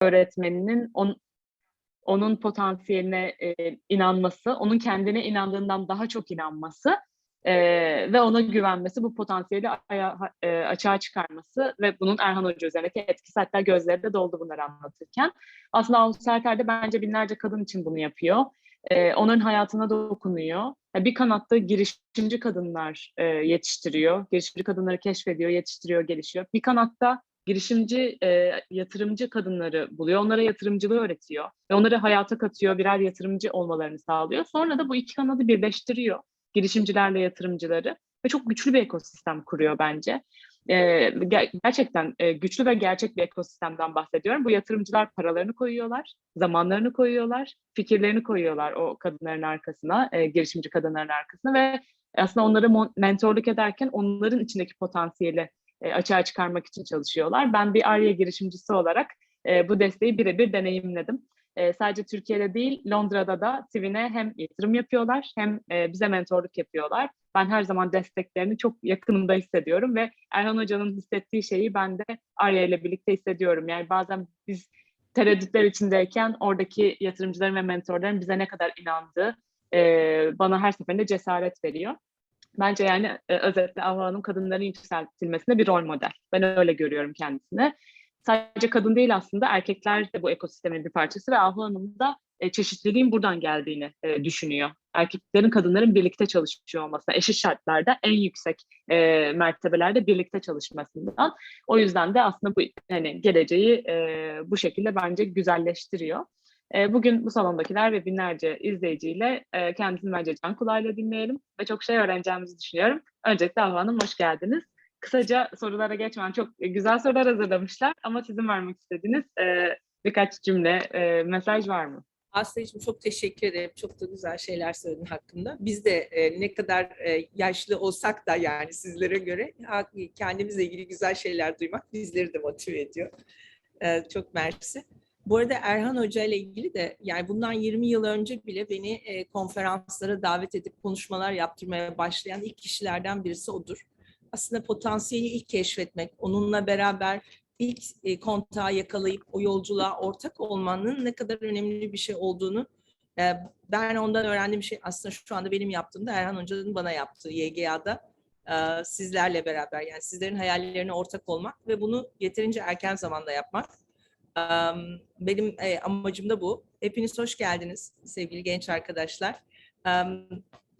öğretmeninin on, onun potansiyeline e, inanması, onun kendine inandığından daha çok inanması e, ve ona güvenmesi, bu potansiyeli aya, e, açığa çıkarması ve bunun Erhan Hoca üzerindeki etkisi hatta gözleri de doldu bunları anlatırken. Aslında Avuz Serter de bence binlerce kadın için bunu yapıyor. E, onların hayatına dokunuyor. Yani bir kanatta girişimci kadınlar e, yetiştiriyor, girişimci kadınları keşfediyor, yetiştiriyor, gelişiyor. Bir kanatta girişimci, e, yatırımcı kadınları buluyor, onlara yatırımcılığı öğretiyor ve onları hayata katıyor, birer yatırımcı olmalarını sağlıyor. Sonra da bu iki kanadı birleştiriyor, girişimcilerle yatırımcıları ve çok güçlü bir ekosistem kuruyor bence. E, ger- gerçekten e, güçlü ve gerçek bir ekosistemden bahsediyorum. Bu yatırımcılar paralarını koyuyorlar, zamanlarını koyuyorlar, fikirlerini koyuyorlar o kadınların arkasına, e, girişimci kadınların arkasına ve aslında onları mentorluk ederken onların içindeki potansiyeli e, açığa çıkarmak için çalışıyorlar. Ben bir ARYA girişimcisi olarak e, bu desteği birebir deneyimledim. E, sadece Türkiye'de değil, Londra'da da Twin'e hem yatırım yapıyorlar hem bize mentorluk yapıyorlar. Ben her zaman desteklerini çok yakınımda hissediyorum ve Erhan Hoca'nın hissettiği şeyi ben de Arya ile birlikte hissediyorum. Yani bazen biz tereddütler içindeyken oradaki yatırımcıların ve mentorların bize ne kadar inandığı bana her seferinde cesaret veriyor. Bence yani e, özetle Avva Hanım kadınların yükseltilmesinde bir rol model. Ben öyle görüyorum kendisini. Sadece kadın değil aslında erkekler de bu ekosistemin bir parçası ve Avva Hanım da e, çeşitliliğin buradan geldiğini e, düşünüyor. Erkeklerin kadınların birlikte çalışıyor olmasına, eşit şartlarda en yüksek e, mertebelerde birlikte çalışmasından. O yüzden de aslında bu hani geleceği e, bu şekilde bence güzelleştiriyor. E, bugün bu salondakiler ve binlerce izleyiciyle e, kendisini bence can kulağıyla dinleyelim ve çok şey öğreneceğimizi düşünüyorum. Öncelikle Avva Hanım hoş geldiniz. Kısaca sorulara geçmeden çok güzel sorular hazırlamışlar ama sizin vermek istediğiniz e, birkaç cümle, e, mesaj var mı? Aslı'cığım çok teşekkür ederim. Çok da güzel şeyler söyledin hakkında. Biz de e, ne kadar e, yaşlı olsak da yani sizlere göre kendimizle ilgili güzel şeyler duymak bizleri de motive ediyor. E, çok mersi. Bu arada Erhan Hoca ile ilgili de yani bundan 20 yıl önce bile beni e, konferanslara davet edip konuşmalar yaptırmaya başlayan ilk kişilerden birisi odur. Aslında potansiyeli ilk keşfetmek, onunla beraber ilk e, kontağı yakalayıp o yolculuğa ortak olmanın ne kadar önemli bir şey olduğunu e, ben ondan öğrendiğim şey aslında şu anda benim yaptığımda Erhan Hoca'nın bana yaptığı YGA'da e, sizlerle beraber yani sizlerin hayallerine ortak olmak ve bunu yeterince erken zamanda yapmak. Benim e, amacım da bu. Hepiniz hoş geldiniz sevgili genç arkadaşlar.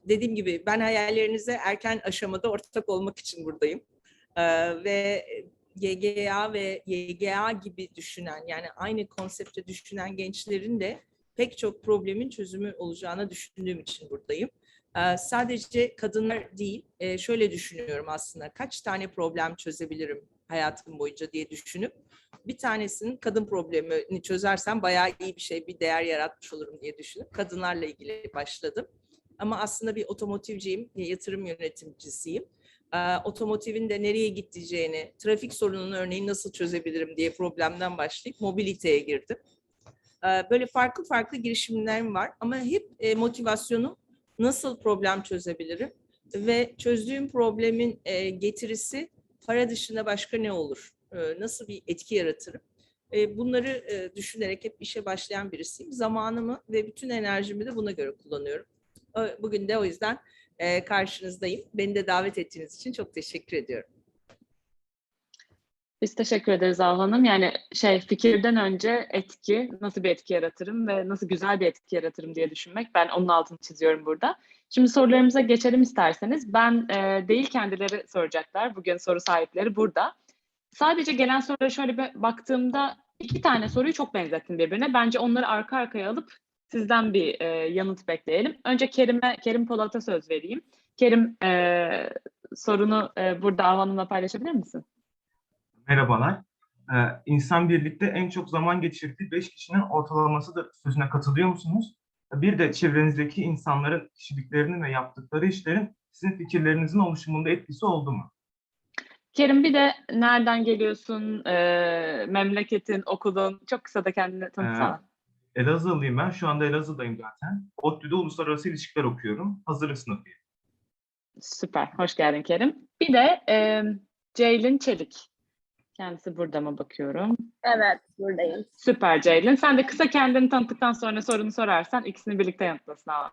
Dediğim gibi ben hayallerinize erken aşamada ortak olmak için buradayım. E, ve YGA ve YGA gibi düşünen yani aynı konsepte düşünen gençlerin de pek çok problemin çözümü olacağını düşündüğüm için buradayım. Ee, sadece kadınlar değil, e, şöyle düşünüyorum aslında kaç tane problem çözebilirim hayatım boyunca diye düşünüp bir tanesinin kadın problemini çözersem bayağı iyi bir şey, bir değer yaratmış olurum diye düşünüp kadınlarla ilgili başladım. Ama aslında bir otomotivciyim, yatırım yöneticisiyim e, otomotivin de nereye gideceğini, trafik sorununu örneğin nasıl çözebilirim diye problemden başlayıp mobiliteye girdim. E, böyle farklı farklı girişimlerim var ama hep e, motivasyonum nasıl problem çözebilirim ve çözdüğüm problemin e, getirisi para dışında başka ne olur, nasıl bir etki yaratırım. E, bunları e, düşünerek hep işe başlayan birisiyim. Zamanımı ve bütün enerjimi de buna göre kullanıyorum. E, Bugün de o yüzden e, karşınızdayım. Beni de davet ettiğiniz için çok teşekkür ediyorum. Biz teşekkür ederiz Avva Hanım. Yani şey fikirden önce etki, nasıl bir etki yaratırım ve nasıl güzel bir etki yaratırım diye düşünmek. Ben onun altını çiziyorum burada. Şimdi sorularımıza geçelim isterseniz. Ben e, değil kendileri soracaklar. Bugün soru sahipleri burada. Sadece gelen sorulara şöyle bir baktığımda iki tane soruyu çok benzettim birbirine. Bence onları arka arkaya alıp sizden bir e, yanıt bekleyelim. Önce Kerim'e, Kerim Polat'a söz vereyim. Kerim e, sorunu e, burada Avva Hanım'la paylaşabilir misin? Merhabalar. Ee, insan birlikte en çok zaman geçirdiği 5 kişinin ortalamasıdır sözüne katılıyor musunuz? Bir de çevrenizdeki insanların kişiliklerinin ve yaptıkları işlerin sizin fikirlerinizin oluşumunda etkisi oldu mu? Kerim bir de nereden geliyorsun, e, memleketin, okulun, çok kısa da kendini tanıtsana. Elazığlıyım ben. Şu anda Elazığ'dayım zaten. ODTÜ'de uluslararası ilişkiler okuyorum. Hazırlık sınıfıyım. Süper, hoş geldin Kerim. Bir de e, Ceylin Çelik. Kendisi burada mı bakıyorum? Evet, buradayım. Süper Ceylin. Sen de kısa kendini tanıttıktan sonra sorunu sorarsan ikisini birlikte yanıtlasın. ama.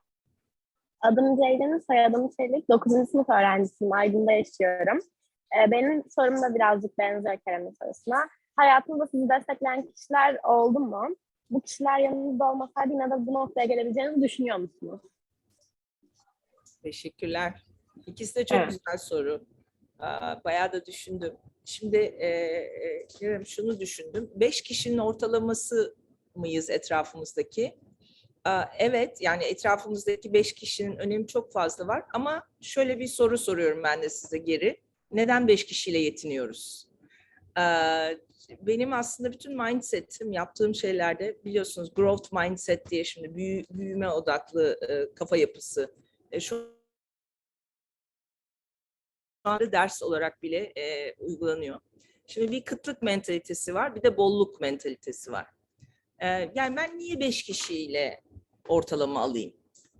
Adım Ceylin, soyadım Çelik. 9. sınıf öğrencisiyim, Aydın'da yaşıyorum. Ee, benim sorum da birazcık benzer Kerem'in sorusuna. Hayatınızda sizi destekleyen kişiler oldu mu? Bu kişiler yanınızda olmasaydı yine de bu noktaya gelebileceğinizi düşünüyor musunuz? Teşekkürler. İkisi de çok Evet. güzel soru. Aa, Bayağı da düşündüm. Şimdi e, e, Kerem şunu düşündüm. Beş kişinin ortalaması mıyız etrafımızdaki? Aa, Evet, yani etrafımızdaki beş kişinin önemi çok fazla var. Ama şöyle bir soru soruyorum ben de size geri. Neden beş kişiyle yetiniyoruz? Benim aslında bütün mindset'im, yaptığım şeylerde biliyorsunuz growth mindset diye şimdi büyü- büyüme odaklı kafa yapısı. E, Şu anda ders olarak bile uygulanıyor. Şimdi bir kıtlık mentalitesi var, bir de bolluk mentalitesi var. Yani ben niye beş kişiyle ortalama alayım?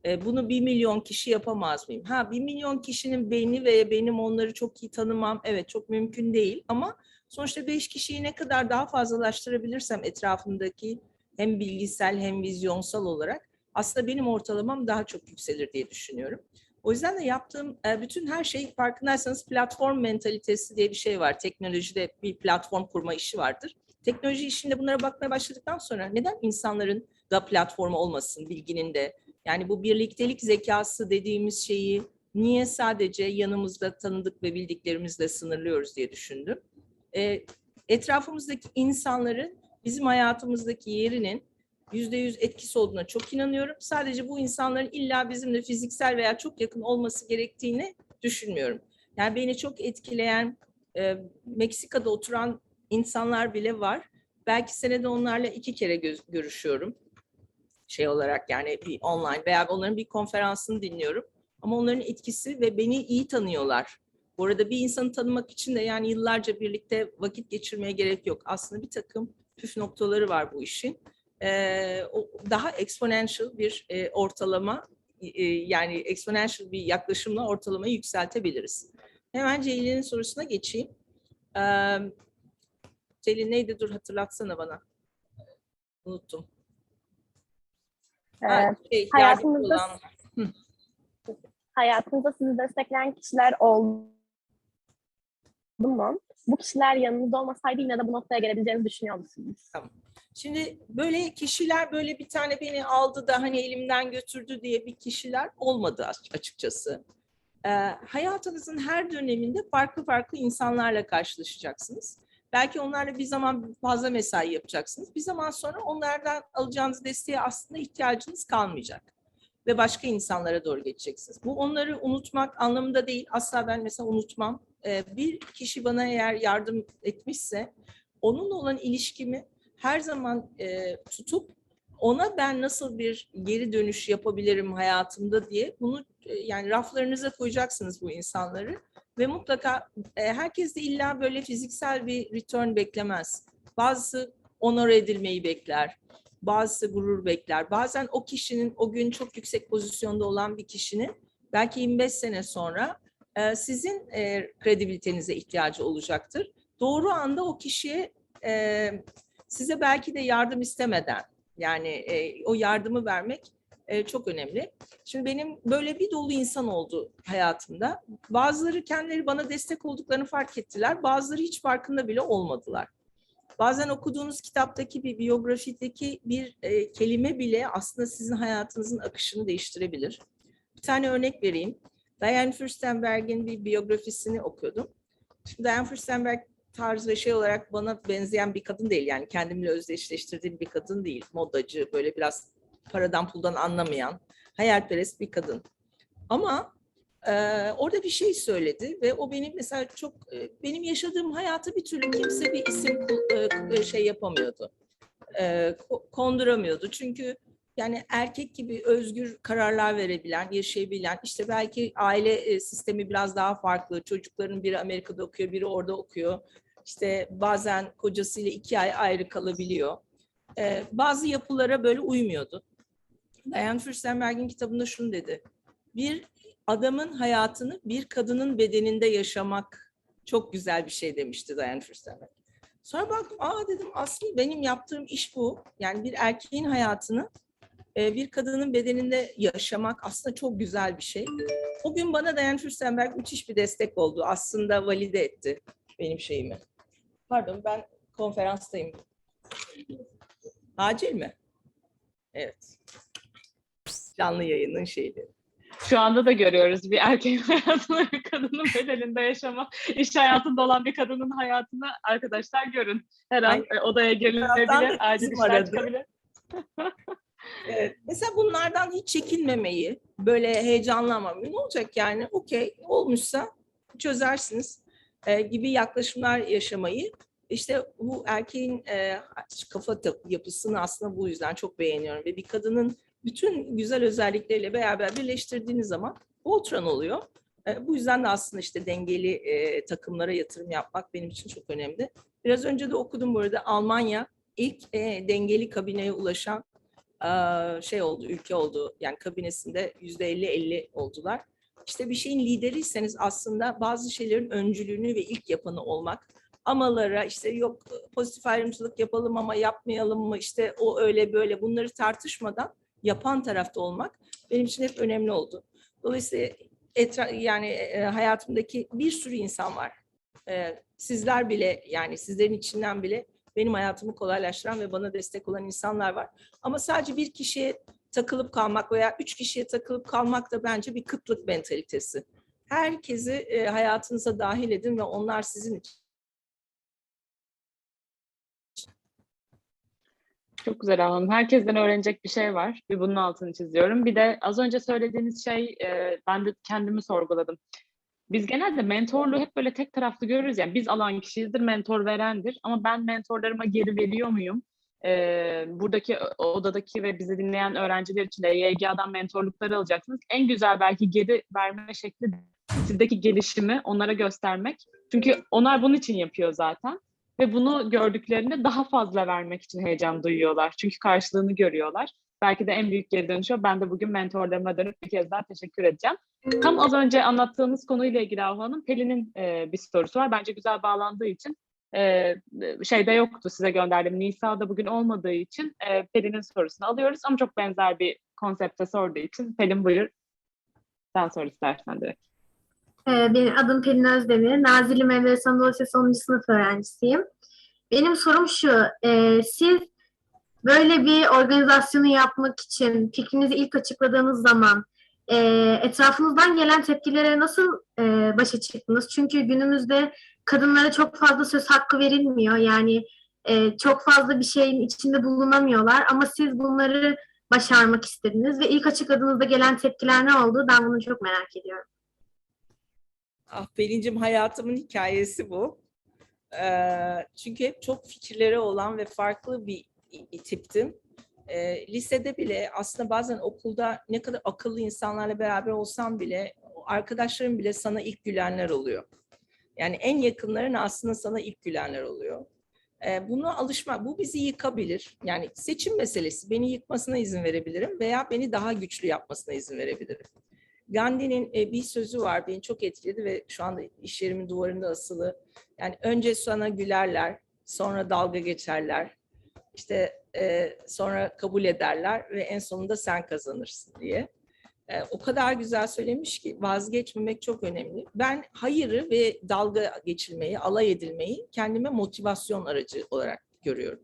E, bunu bir milyon kişi yapamaz mıyım? Ha bir milyon kişinin beni veya benim onları çok iyi tanımam, evet çok mümkün değil ama sonuçta beş kişiyi ne kadar daha fazlalaştırabilirsem etrafımdaki hem bilgisel hem vizyonsal olarak aslında benim ortalamam daha çok yükselir diye düşünüyorum. O yüzden de yaptığım e, bütün her şey farkındaysanız platform mentalitesi diye bir şey var. Teknolojide bir platform kurma işi vardır. Teknoloji işinde bunlara bakmaya başladıktan sonra neden insanların da platformu olmasın bilginin de? Yani bu birliktelik zekası dediğimiz şeyi niye sadece yanımızda tanıdık ve bildiklerimizle sınırlıyoruz diye düşündüm. E, etrafımızdaki insanların bizim hayatımızdaki yerinin yüzde yüz etkisi olduğuna çok inanıyorum. Sadece bu insanların illa bizimle fiziksel veya çok yakın olması gerektiğini düşünmüyorum. Yani beni çok etkileyen e, Meksika'da oturan insanlar bile var. Belki senede onlarla iki kere göz- görüşüyorum. Şey olarak yani bir online veya onların bir konferansını dinliyorum. Ama onların etkisi ve beni iyi tanıyorlar. Bu arada bir insanı tanımak için de yani yıllarca birlikte vakit geçirmeye gerek yok. Aslında bir takım püf noktaları var bu işin e, o daha exponential bir e, ortalama e, yani exponential bir yaklaşımla ortalamayı yükseltebiliriz. Hemen Ceylin'in sorusuna geçeyim. E, Ceylin neydi? Dur hatırlatsana bana. Unuttum. Ha, Evet. şey, hayatınızda-. Hayatınızda sizi destekleyen kişiler oldu mu? Bu kişiler yanınızda olmasaydı yine de bu noktaya gelebileceğinizi düşünüyor musunuz? Şimdi böyle kişiler böyle bir tane beni aldı da hani elimden götürdü diye bir kişiler olmadı aç- açıkçası. Ee, hayatınızın her döneminde farklı farklı insanlarla karşılaşacaksınız. Belki onlarla bir zaman fazla mesai yapacaksınız. Bir zaman sonra onlardan alacağınız desteğe aslında ihtiyacınız kalmayacak. Ve başka insanlara doğru geçeceksiniz. Bu onları unutmak anlamında değil. Asla ben mesela unutmam. Ee, bir kişi bana eğer yardım etmişse onunla olan ilişkimi her zaman e, tutup ona ben nasıl bir geri dönüş yapabilirim hayatımda diye bunu e, yani raflarınıza koyacaksınız bu insanları ve mutlaka e, herkes de illa böyle fiziksel bir return beklemez. Bazısı onore edilmeyi bekler. Bazısı gurur bekler. Bazen o kişinin o gün çok yüksek pozisyonda olan bir kişinin belki 25 sene sonra e, sizin e, kredibilitenize ihtiyacı olacaktır. Doğru anda o kişiye e, size belki de yardım istemeden yani e, o yardımı vermek e, çok önemli. Şimdi benim böyle bir dolu insan oldu hayatımda. Bazıları kendileri bana destek olduklarını fark ettiler. Bazıları hiç farkında bile olmadılar. Bazen okuduğunuz kitaptaki bir biyografideki bir e, kelime bile aslında sizin hayatınızın akışını değiştirebilir. Bir tane örnek vereyim. Diane Furstenberg'in bir biyografisini okuyordum. Şimdi Diane Furstenberg tarz ve şey olarak bana benzeyen bir kadın değil. Yani kendimle özdeşleştirdiğim bir kadın değil. Modacı, böyle biraz paradan puldan anlamayan, hayalperest bir kadın. Ama e, orada bir şey söyledi ve o benim mesela çok e, benim yaşadığım hayatı bir türlü kimse bir isim kul- e, şey yapamıyordu. E, ko- konduramıyordu. Çünkü yani erkek gibi özgür kararlar verebilen, yaşayabilen, işte belki aile e, sistemi biraz daha farklı. Çocukların biri Amerika'da okuyor, biri orada okuyor. İşte bazen kocasıyla iki ay ayrı kalabiliyor. Ee, bazı yapılara böyle uymuyordu. Diane Furstenberg'in kitabında şunu dedi. Bir adamın hayatını bir kadının bedeninde yaşamak çok güzel bir şey demişti Diane Furstenberg. Sonra baktım aa dedim aslında benim yaptığım iş bu. Yani bir erkeğin hayatını e, bir kadının bedeninde yaşamak aslında çok güzel bir şey. O gün bana Dayan Fürstenberg müthiş bir destek oldu. Aslında valide etti benim şeyimi. Pardon ben konferanstayım. Acil mi? Evet. Canlı yayının şeyleri. Şu anda da görüyoruz bir erkeğin hayatını bir kadının bedeninde yaşama, iş hayatında olan bir kadının hayatını arkadaşlar görün. Her an e, odaya da acil işler çıkabilir. Evet. Mesela bunlardan hiç çekinmemeyi, böyle heyecanlanmamayı ne olacak yani? Okey olmuşsa çözersiniz e, gibi yaklaşımlar yaşamayı. İşte bu erkeğin e, kafa yapısını aslında bu yüzden çok beğeniyorum. Ve bir kadının bütün güzel özellikleriyle beraber birleştirdiğiniz zaman Voltron oluyor. E, bu yüzden de aslında işte dengeli e, takımlara yatırım yapmak benim için çok önemli. Biraz önce de okudum bu arada Almanya ilk e, dengeli kabineye ulaşan eee, şey oldu, ülke oldu. Yani kabinesinde yüzde 50-50 oldular. İşte bir şeyin lideriyseniz aslında bazı şeylerin öncülüğünü ve ilk yapanı olmak. Amalara işte yok pozitif ayrımcılık yapalım ama yapmayalım mı işte o öyle böyle bunları tartışmadan yapan tarafta olmak benim için hep önemli oldu. Dolayısıyla etra yani e, hayatımdaki bir sürü insan var. E, sizler bile yani sizlerin içinden bile benim hayatımı kolaylaştıran ve bana destek olan insanlar var. Ama sadece bir kişiye takılıp kalmak veya üç kişiye takılıp kalmak da bence bir kıtlık mentalitesi. Herkesi e, hayatınıza dahil edin ve onlar sizin için. Çok güzel Hanım. Herkesten öğrenecek bir şey var. Bir bunun altını çiziyorum. Bir de az önce söylediğiniz şey e, ben de kendimi sorguladım. Biz genelde mentorluğu hep böyle tek taraflı görürüz. Yani biz alan kişiyizdir, mentor verendir. Ama ben mentorlarıma geri veriyor muyum? E, buradaki odadaki ve bizi dinleyen öğrenciler için de YGA'dan mentorlukları alacaksınız. En güzel belki geri verme şekli sizdeki gelişimi onlara göstermek. Çünkü onlar bunun için yapıyor zaten ve bunu gördüklerinde daha fazla vermek için heyecan duyuyorlar. Çünkü karşılığını görüyorlar. Belki de en büyük geri dönüş. Ben de bugün mentorlarıma dönüp bir kez daha teşekkür edeceğim. Tam az önce anlattığımız konuyla ilgili Ahu Pelin'in e, bir sorusu var. Bence güzel bağlandığı için e, şeyde yoktu size gönderdim. Nisa'da bugün olmadığı için e, Pelin'in sorusunu alıyoruz ama çok benzer bir konsepte sorduğu için Pelin buyur. Sen sor istersen direkt. Ee, Benim adım Pelin Özdemir. Nazilli Mehmet Anadolu Lisesi 10. sınıf öğrencisiyim. Benim sorum şu, e, siz böyle bir organizasyonu yapmak için fikrinizi ilk açıkladığınız zaman e, etrafınızdan gelen tepkilere nasıl e, başa çıktınız? Çünkü günümüzde kadınlara çok fazla söz hakkı verilmiyor. Yani çok fazla bir şeyin içinde bulunamıyorlar ama siz bunları başarmak istediniz ve ilk açıkladığınızda gelen tepkiler ne oldu? Ben bunu çok merak ediyorum. Ah Pelin'cim hayatımın hikayesi bu. Ee, çünkü hep çok fikirleri olan ve farklı bir tiptim. Ee, lisede bile aslında bazen okulda ne kadar akıllı insanlarla beraber olsam bile arkadaşlarım bile sana ilk gülenler oluyor. Yani en yakınların aslında sana ilk gülenler oluyor. Ee, buna alışmak, bu bizi yıkabilir. Yani seçim meselesi. Beni yıkmasına izin verebilirim veya beni daha güçlü yapmasına izin verebilirim. Gandhi'nin e, bir sözü var beni çok etkiledi ve şu anda iş yerimin duvarında asılı. Yani önce sana gülerler, sonra dalga geçerler, işte e, sonra kabul ederler ve en sonunda sen kazanırsın diye. E, o kadar güzel söylemiş ki vazgeçmemek çok önemli. Ben hayırı ve dalga geçilmeyi, alay edilmeyi kendime motivasyon aracı olarak görüyorum.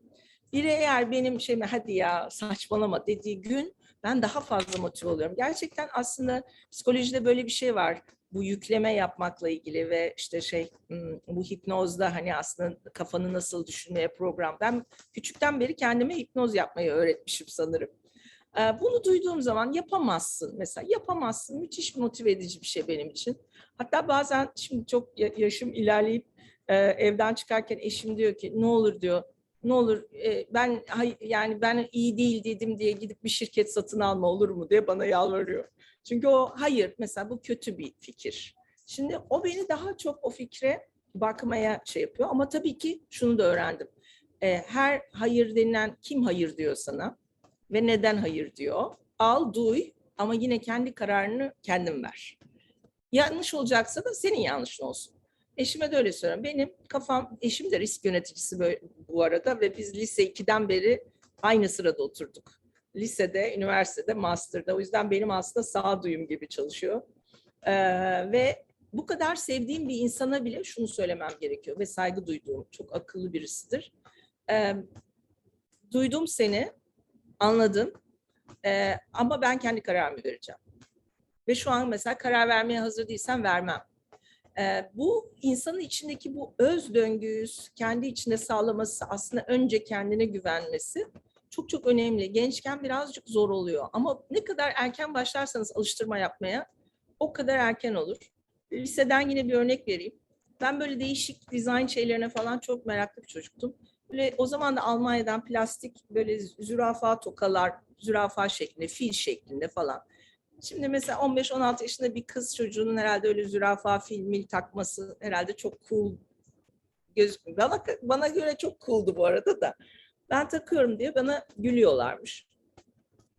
Biri eğer benim şeyime hadi ya saçmalama dediği gün ben daha fazla motive oluyorum. Gerçekten aslında psikolojide böyle bir şey var. Bu yükleme yapmakla ilgili ve işte şey hmm, bu hipnozda hani aslında kafanı nasıl düşünmeye program. Ben küçükten beri kendime hipnoz yapmayı öğretmişim sanırım. Ee, Bunu duyduğum zaman yapamazsın mesela yapamazsın müthiş motive edici bir şey benim için. Hatta bazen şimdi çok ya- yaşım ilerleyip e, evden çıkarken eşim diyor ki ne olur diyor ne olur e, ben yani ben iyi değil dedim diye gidip bir şirket satın alma olur mu diye bana yalvarıyor. Çünkü o hayır mesela bu kötü bir fikir. Şimdi o beni daha çok o fikre bakmaya şey yapıyor ama tabii ki şunu da öğrendim. E, her hayır denilen kim hayır diyor sana ve neden hayır diyor. Al, duy ama yine kendi kararını kendin ver. Yanlış olacaksa da senin yanlışın olsun. Eşime de öyle söylüyorum. Benim kafam, eşim de risk yöneticisi bu arada ve biz lise 2'den beri aynı sırada oturduk. Lisede, üniversitede, master'da. O yüzden benim aslında sağduyum gibi çalışıyor. Ee, ve bu kadar sevdiğim bir insana bile şunu söylemem gerekiyor ve saygı duyduğum çok akıllı birisidir. Ee, duydum seni, anladım Ee, ama ben kendi kararımı vereceğim. Ve şu an mesela karar vermeye hazır değilsem vermem. Ee, bu insanın içindeki bu öz döngüyü kendi içinde sağlaması aslında önce kendine güvenmesi çok çok önemli. Gençken birazcık zor oluyor ama ne kadar erken başlarsanız alıştırma yapmaya o kadar erken olur. Liseden yine bir örnek vereyim. Ben böyle değişik dizayn şeylerine falan çok meraklı bir çocuktum. Böyle o zaman da Almanya'dan plastik böyle zürafa tokalar, zürafa şeklinde, fil şeklinde falan. Şimdi mesela 15-16 yaşında bir kız çocuğunun herhalde öyle zürafa, fil, mil takması herhalde çok cool gözükmüyor. Bana, bana göre çok cool'du bu arada da. Ben takıyorum diye bana gülüyorlarmış.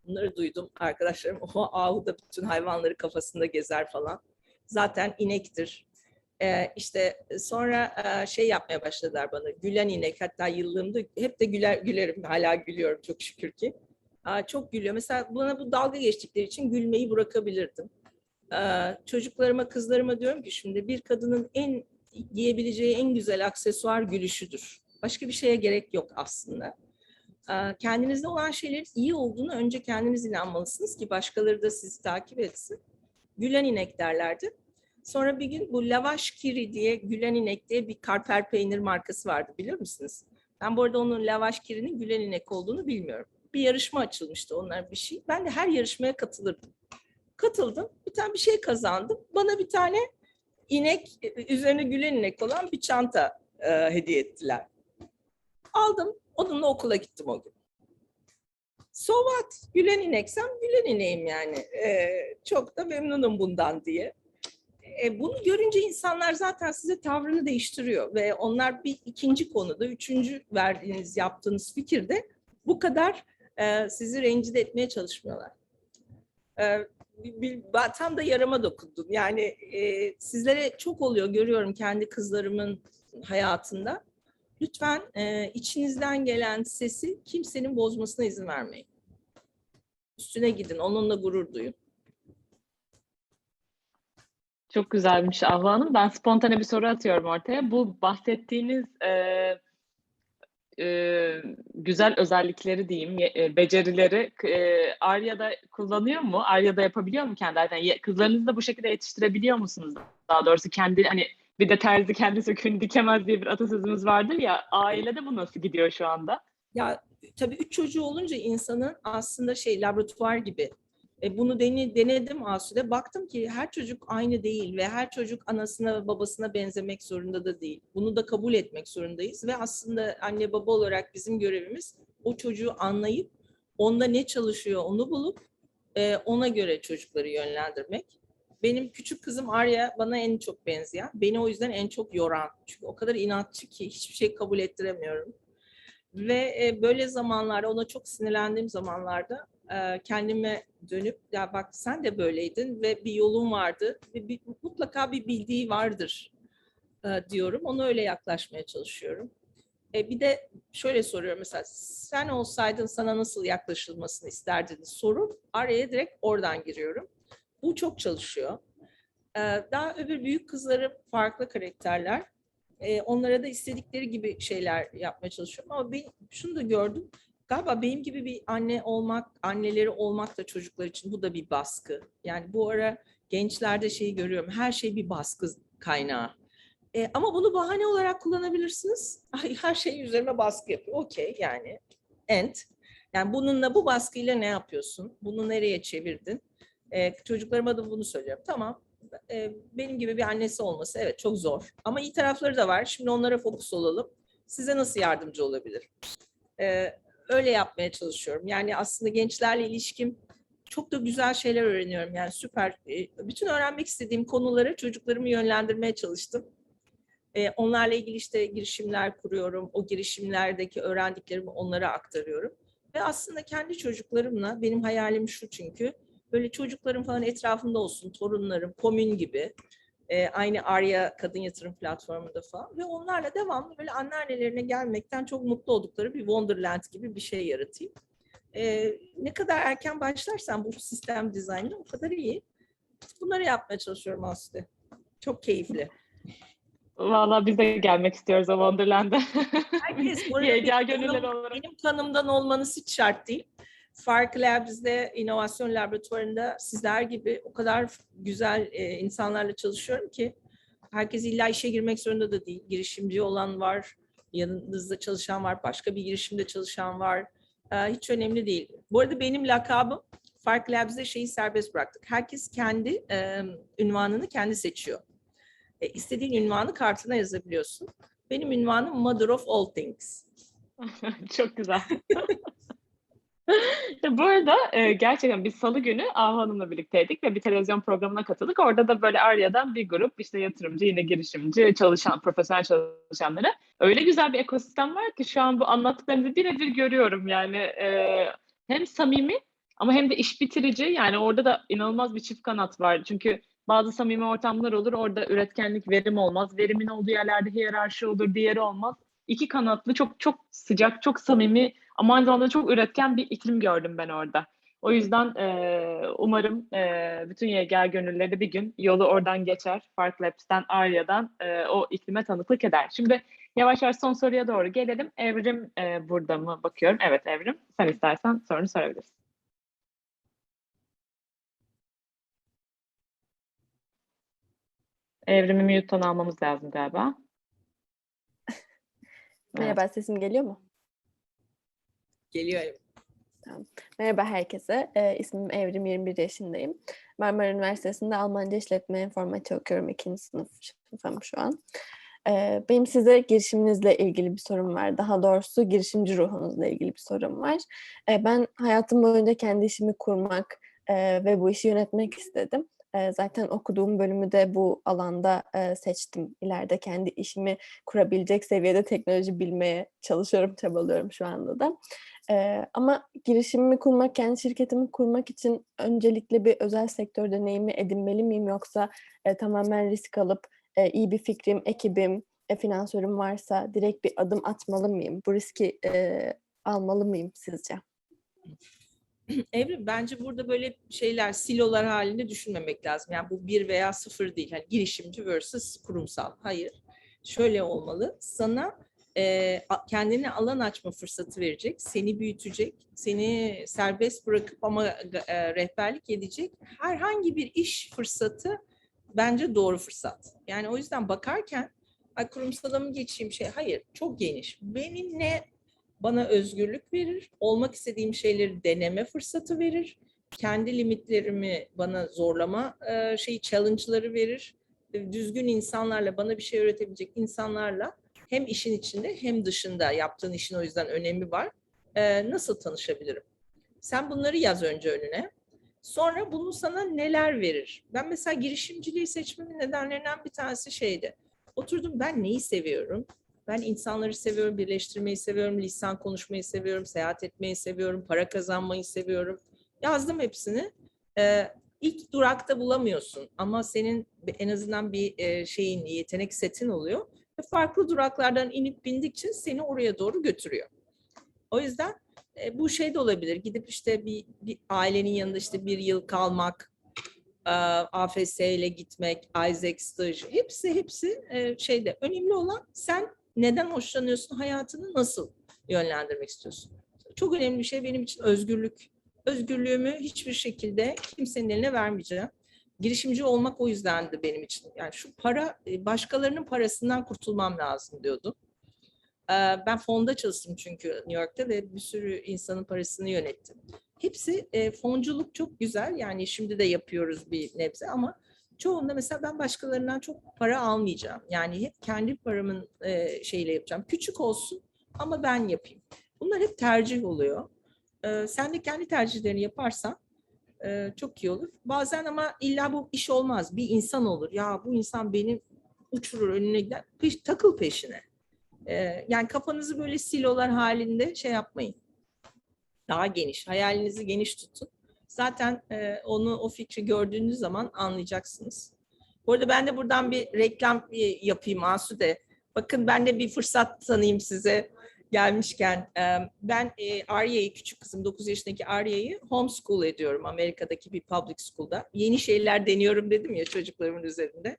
Bunları duydum. Arkadaşlarım o ahu da bütün hayvanları kafasında gezer falan. Zaten inektir. Ee, işte sonra e, şey yapmaya başladılar bana. Gülen inek. Hatta yıllığımda hep de güler, gülerim. Hala gülüyorum çok şükür ki. Çok gülüyor. Mesela bana bu dalga geçtikleri için gülmeyi bırakabilirdim. Çocuklarıma, kızlarıma diyorum ki şimdi bir kadının en giyebileceği en güzel aksesuar gülüşüdür. Başka bir şeye gerek yok aslında. Kendinizde olan şeylerin iyi olduğunu önce kendiniz inanmalısınız ki başkaları da sizi takip etsin. Gülen inek derlerdi. Sonra bir gün bu lavaş kiri diye gülen inek diye bir karper peynir markası vardı biliyor musunuz? Ben bu arada onun lavaş kirinin gülen inek olduğunu bilmiyorum. Bir yarışma açılmıştı onlar bir şey. Ben de her yarışmaya katılırdım. Katıldım. Bir tane bir şey kazandım. Bana bir tane inek, üzerine gülen inek olan bir çanta e, hediye ettiler. Aldım. Onunla okula gittim o gün. So what? Gülen ineksem gülen ineğim yani. E, çok da memnunum bundan diye. E, bunu görünce insanlar zaten size tavrını değiştiriyor ve onlar bir ikinci konuda, üçüncü verdiğiniz, yaptığınız fikirde bu kadar e, sizi rencide etmeye çalışmıyorlar. E, ben tam da yarama dokundum. Yani e, sizlere çok oluyor, görüyorum kendi kızlarımın hayatında. Lütfen e, içinizden gelen sesi kimsenin bozmasına izin vermeyin. Üstüne gidin, onunla gurur duyun. Çok güzelmiş Avva Hanım. Ben spontane bir soru atıyorum ortaya. Bu bahsettiğiniz e, e, güzel özellikleri diyeyim, ye- e, becerileri e, Arya'da kullanıyor mu? Arya'da yapabiliyor mu kendi? Yani kızlarınızı da bu şekilde yetiştirebiliyor musunuz? Daha doğrusu kendi hani bir de terzi kendi söküğünü dikemez diye bir atasözümüz vardır ya. Ailede bu nasıl gidiyor şu anda? Ya tabii üç çocuğu olunca insanın aslında şey laboratuvar gibi. E, bunu dene, denedim Asude. Baktım ki her çocuk aynı değil ve her çocuk anasına ve babasına benzemek zorunda da değil. Bunu da kabul etmek zorundayız ve aslında anne baba olarak bizim görevimiz o çocuğu anlayıp onda ne çalışıyor onu bulup e, ona göre çocukları yönlendirmek. Benim küçük kızım Arya bana en çok benzeyen. Beni o yüzden en çok yoran. Çünkü o kadar inatçı ki hiçbir şey kabul ettiremiyorum. Ve e, böyle zamanlarda ona çok sinirlendiğim zamanlarda kendime dönüp ya bak sen de böyleydin ve bir yolun vardı ve bir, mutlaka bir bildiği vardır e, diyorum. Ona öyle yaklaşmaya çalışıyorum. E, bir de şöyle soruyorum mesela sen olsaydın sana nasıl yaklaşılmasını isterdin sorup araya direkt oradan giriyorum. Bu çok çalışıyor. E, daha öbür büyük kızlarım farklı karakterler. E, onlara da istedikleri gibi şeyler yapmaya çalışıyorum ama ben şunu da gördüm. Galiba benim gibi bir anne olmak, anneleri olmak da çocuklar için bu da bir baskı. Yani bu ara gençlerde şeyi görüyorum. Her şey bir baskı kaynağı. E, ama bunu bahane olarak kullanabilirsiniz. Ay, her şey üzerime baskı yapıyor. Okey yani. End. Yani bununla bu baskıyla ne yapıyorsun? Bunu nereye çevirdin? E, çocuklarıma da bunu söylüyorum. Tamam. e, benim gibi bir annesi olması evet çok zor. Ama iyi tarafları da var. Şimdi onlara fokus olalım. Size nasıl yardımcı olabilir? E, öyle yapmaya çalışıyorum. Yani aslında gençlerle ilişkim çok da güzel şeyler öğreniyorum. Yani süper. E, bütün öğrenmek istediğim konuları çocuklarımı yönlendirmeye çalıştım. E, onlarla ilgili işte girişimler kuruyorum. O girişimlerdeki öğrendiklerimi onlara aktarıyorum. Ve aslında kendi çocuklarımla benim hayalim şu çünkü böyle çocuklarım falan etrafımda olsun, torunlarım, komün gibi. E, aynı Arya Kadın Yatırım Platformu'nda falan ve onlarla devamlı böyle anneannelerine gelmekten çok mutlu oldukları bir Wonderland gibi bir şey yaratayım. E, ne kadar erken başlarsan bu sistem dizaynına o kadar iyi. Bunları yapmaya çalışıyorum aslında. Çok keyifli. Valla biz de gelmek istiyoruz o Wonderland'e. Herkes bu arada benim olarak. Benim kanımdan olmanız hiç şart değil. Fark Labs'de inovasyon laboratuvarında sizler gibi o kadar güzel e, insanlarla çalışıyorum ki herkes illa işe girmek zorunda da değil. Girişimci olan var, yanınızda çalışan var, başka bir girişimde çalışan var. E, hiç önemli değil. Bu arada benim lakabım Fark Labs'de şeyi serbest bıraktık. Herkes kendi e, ünvanını kendi seçiyor. E, istediğin ünvanı kartına yazabiliyorsun. Benim ünvanım Mother of All Things. Çok güzel. Bu arada e, gerçekten biz salı günü Ahu Hanım'la birlikteydik ve bir televizyon programına katıldık. Orada da böyle Arya'dan bir grup işte yatırımcı, yine girişimci, çalışan, profesyonel çalışanları. Öyle güzel bir ekosistem var ki şu an bu anlattıklarınızı birebir görüyorum yani. e, hem samimi ama hem de iş bitirici. Yani orada da inanılmaz bir çift kanat var. Çünkü bazı samimi ortamlar olur. Orada üretkenlik, verim olmaz. Verimin olduğu yerlerde hiyerarşi olur, diğeri olmaz. İki kanatlı, çok çok sıcak, çok samimi ama aynı zamanda çok üretken bir iklim gördüm ben orada. O yüzden e, umarım e, bütün YGA gönülleri bir gün yolu oradan geçer. Fark Labs'ten, Arya'dan e, o iklime tanıklık eder. Şimdi yavaş yavaş son soruya doğru gelelim. Evrim e, burada mı bakıyorum? Evet Evrim. Sen istersen sorunu sorabilirsin. Evrimi mute'dan almamız lazım galiba. Merhaba, sesim geliyor mu? Geliyor. Merhaba herkese. Ee, ismim Evrim, 21 yaşındayım. Marmara Üniversitesi'nde Almanca İşletme Informatik okuyorum. ikinci sınıf sınıfım şu an. Ee, benim size girişiminizle ilgili bir sorum var. Daha doğrusu girişimci ruhunuzla ilgili bir sorum var. Ee, ben hayatım boyunca kendi işimi kurmak e, ve bu işi yönetmek istedim. E, zaten okuduğum bölümü de bu alanda e, seçtim. İleride kendi işimi kurabilecek seviyede teknoloji bilmeye çalışıyorum, çabalıyorum şu anda da. Ee, ama girişimimi kurmak, kendi şirketimi kurmak için öncelikle bir özel sektör deneyimi edinmeli miyim yoksa e, tamamen risk alıp e, iyi bir fikrim, ekibim, e, finansörüm varsa direkt bir adım atmalı mıyım? Bu riski e, almalı mıyım sizce? Evrim bence burada böyle şeyler silolar halinde düşünmemek lazım. Yani bu bir veya sıfır değil. Hani girişimci versus kurumsal. Hayır. Şöyle olmalı. Sana e, kendine alan açma fırsatı verecek, seni büyütecek, seni serbest bırakıp ama e, rehberlik edecek herhangi bir iş fırsatı bence doğru fırsat. Yani o yüzden bakarken ay kurumsala mı geçeyim şey hayır çok geniş. Beni ne bana özgürlük verir, olmak istediğim şeyleri deneme fırsatı verir, kendi limitlerimi bana zorlama e, şey challenge'ları verir. Düzgün insanlarla, bana bir şey öğretebilecek insanlarla hem işin içinde hem dışında yaptığın işin o yüzden önemi var. E, nasıl tanışabilirim? Sen bunları yaz önce önüne. Sonra bunun sana neler verir? Ben mesela girişimciliği seçmemin nedenlerinden bir tanesi şeydi. Oturdum ben neyi seviyorum? Ben insanları seviyorum, birleştirmeyi seviyorum, lisan konuşmayı seviyorum, seyahat etmeyi seviyorum, para kazanmayı seviyorum. Yazdım hepsini. Ee, ilk durakta bulamıyorsun ama senin en azından bir e, şeyin, yetenek setin oluyor. Farklı duraklardan inip bindikçe seni oraya doğru götürüyor. O yüzden e, bu şey de olabilir. Gidip işte bir, bir ailenin yanında işte bir yıl kalmak, e, AFS ile gitmek, Isaac staj, hepsi hepsi e, şeyde. Önemli olan sen neden hoşlanıyorsun, hayatını nasıl yönlendirmek istiyorsun? Çok önemli bir şey benim için özgürlük. Özgürlüğümü hiçbir şekilde kimsenin eline vermeyeceğim. Girişimci olmak o yüzdendi benim için. Yani şu para, e, başkalarının parasından kurtulmam lazım diyordum. Ee, Ben fonda çalıştım çünkü New York'ta ve bir sürü insanın parasını yönettim. Hepsi e, fonculuk çok güzel yani şimdi de yapıyoruz bir nebze ama çoğunda mesela ben başkalarından çok para almayacağım. Yani hep kendi paramın e, şeyle yapacağım. Küçük olsun ama ben yapayım. Bunlar hep tercih oluyor. Ee, sen de kendi tercihlerini yaparsan e, çok iyi olur. Bazen ama illa bu iş olmaz. Bir insan olur. Ya bu insan benim uçurur önüne gider. Peş- takıl peşine. Ee, yani kafanızı böyle silolar halinde şey yapmayın. Daha geniş, hayalinizi geniş tutun. Zaten e, onu o fikri gördüğünüz zaman anlayacaksınız. Bu arada ben de buradan bir reklam e, yapayım Asude. Bakın ben de bir fırsat tanıyayım size gelmişken. Ben e, Arya'yı, küçük kızım 9 yaşındaki Arya'yı homeschool ediyorum Amerika'daki bir public school'da. Yeni şeyler deniyorum dedim ya çocuklarımın üzerinde.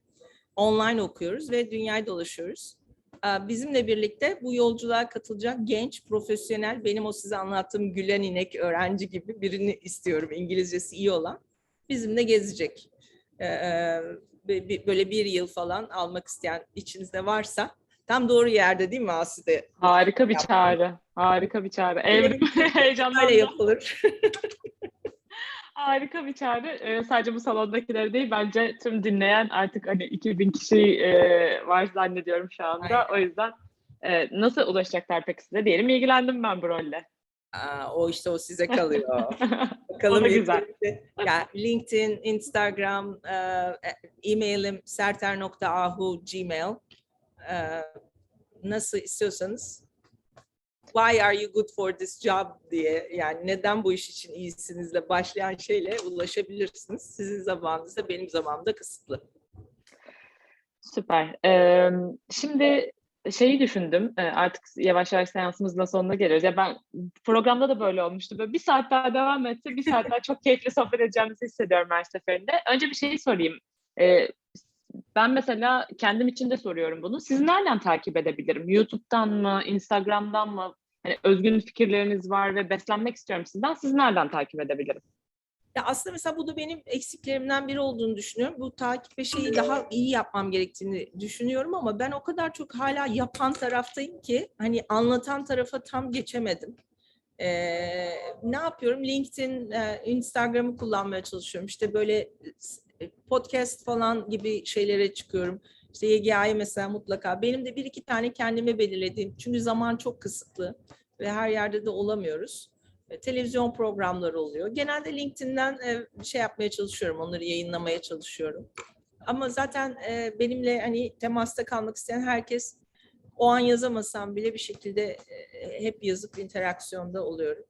Online okuyoruz ve dünyayı dolaşıyoruz. Bizimle birlikte bu yolculuğa katılacak genç, profesyonel, benim o size anlattığım gülen inek öğrenci gibi birini istiyorum İngilizcesi iyi olan. Bizimle gezecek. E, böyle bir yıl falan almak isteyen içinizde varsa tam doğru yerde değil mi Aside? Harika bir Yaptım. çağrı. Harika bir çağrı. Evrim heyecanlandı. Böyle yapılır. Harika bir çağrı. Ee, sadece bu salondakileri değil bence tüm dinleyen artık hani 2000 kişi e, var zannediyorum şu anda. Aynen. O yüzden e, nasıl ulaşacaklar peki size? Diyelim ilgilendim ben bu rolle. Aa, o işte o size kalıyor. Bakalım güzel. Yani LinkedIn, Instagram, e, e-mailim serter.ahu gmail. Nasıl istiyorsanız why are you good for this job diye yani neden bu iş için iyisinizle başlayan şeyle ulaşabilirsiniz. Sizin zamanınızda benim zamanımda kısıtlı. Süper. Ee, şimdi şeyi düşündüm. Artık yavaş yavaş seansımızın sonuna geliyoruz. Ya ben programda da böyle olmuştu. Böyle bir saat daha devam etse bir saat daha çok keyifli sohbet edeceğimizi hissediyorum her seferinde. Önce bir şeyi sorayım. Ee, ben mesela kendim için de soruyorum bunu. Sizi nereden takip edebilirim? YouTube'dan mı, Instagram'dan mı? Hani özgün fikirleriniz var ve beslenmek istiyorum sizden. Sizi nereden takip edebilirim? Ya aslında mesela bu da benim eksiklerimden biri olduğunu düşünüyorum. Bu takip ve şeyi daha iyi yapmam gerektiğini düşünüyorum ama ben o kadar çok hala yapan taraftayım ki hani anlatan tarafa tam geçemedim. Ee, ne yapıyorum? LinkedIn, e, Instagram'ı kullanmaya çalışıyorum. İşte böyle podcast falan gibi şeylere çıkıyorum. İşte YGA'yı mesela mutlaka. Benim de bir iki tane kendime belirlediğim. Çünkü zaman çok kısıtlı ve her yerde de olamıyoruz e, televizyon programları oluyor. Genelde LinkedIn'den e, şey yapmaya çalışıyorum, onları yayınlamaya çalışıyorum. Ama zaten e, benimle hani temasta kalmak isteyen herkes o an yazamasam bile bir şekilde e, hep yazıp interaksiyonda oluyorum.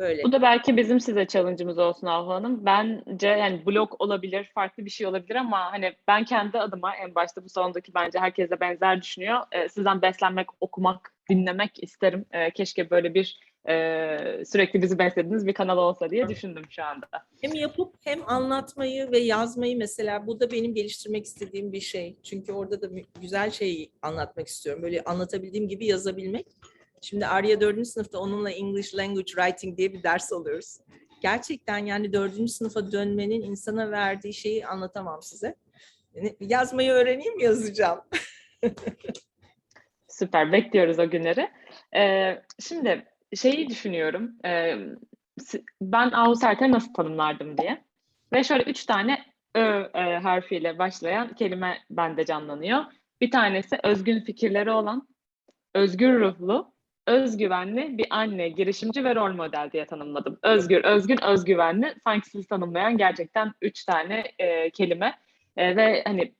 Böyle. Bu da belki bizim size challenge'ımız olsun Ahu Hanım. Bence yani blog olabilir, farklı bir şey olabilir ama hani ben kendi adıma en başta bu salondaki bence herkese benzer düşünüyor. Ee, sizden beslenmek, okumak, dinlemek isterim. Ee, keşke böyle bir e, sürekli bizi beslediğiniz bir kanal olsa diye düşündüm şu anda. Hem yapıp hem anlatmayı ve yazmayı mesela bu da benim geliştirmek istediğim bir şey. Çünkü orada da güzel şeyi anlatmak istiyorum. Böyle anlatabildiğim gibi yazabilmek. Şimdi Arya 4. sınıfta onunla English Language Writing diye bir ders alıyoruz. Gerçekten yani 4. sınıfa dönmenin insana verdiği şeyi anlatamam size. Yazmayı öğreneyim yazacağım. Süper, bekliyoruz o günleri. Ee, şimdi şeyi düşünüyorum. Ee, ben Ahu Sertel'i nasıl tanımlardım diye. Ve şöyle üç tane Ö e, harfiyle başlayan kelime bende canlanıyor. Bir tanesi özgün fikirleri olan, özgür ruhlu, özgüvenli bir anne, girişimci ve rol model diye tanımladım. Özgür, özgün, özgüvenli. Sanki sizi tanımlayan gerçekten üç tane e, kelime. E, ve hani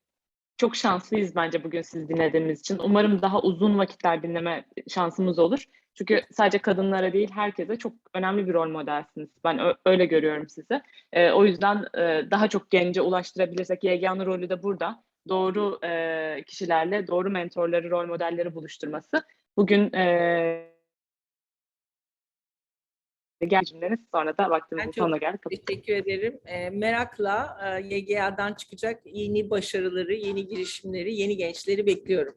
çok şanslıyız bence bugün siz dinlediğimiz için. Umarım daha uzun vakitler dinleme şansımız olur. Çünkü sadece kadınlara değil herkese çok önemli bir rol modelsiniz. Ben öyle görüyorum sizi. Ee, o yüzden e, daha çok gence ulaştırabilirsek YGA'nın rolü de burada. Doğru e, kişilerle doğru mentorları, rol modelleri buluşturması. Bugün e, gelişimleriniz sonra da vaktimizin çok sonuna geldik. Teşekkür ederim. E, merakla e, YGA'dan çıkacak yeni başarıları, yeni girişimleri, yeni gençleri bekliyorum.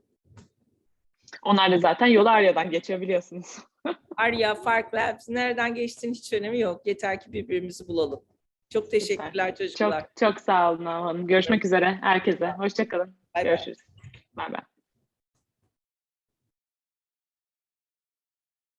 Onlar da zaten yolu Arya'dan geçiyor biliyorsunuz. Arya, Fark Labs nereden geçtiğinin hiç önemi yok. Yeter ki birbirimizi bulalım. Çok teşekkürler çocuklar. Çok çok sağ olun Hanım. Görüşmek üzere herkese. Hoşçakalın. Görüşürüz. Bay bay.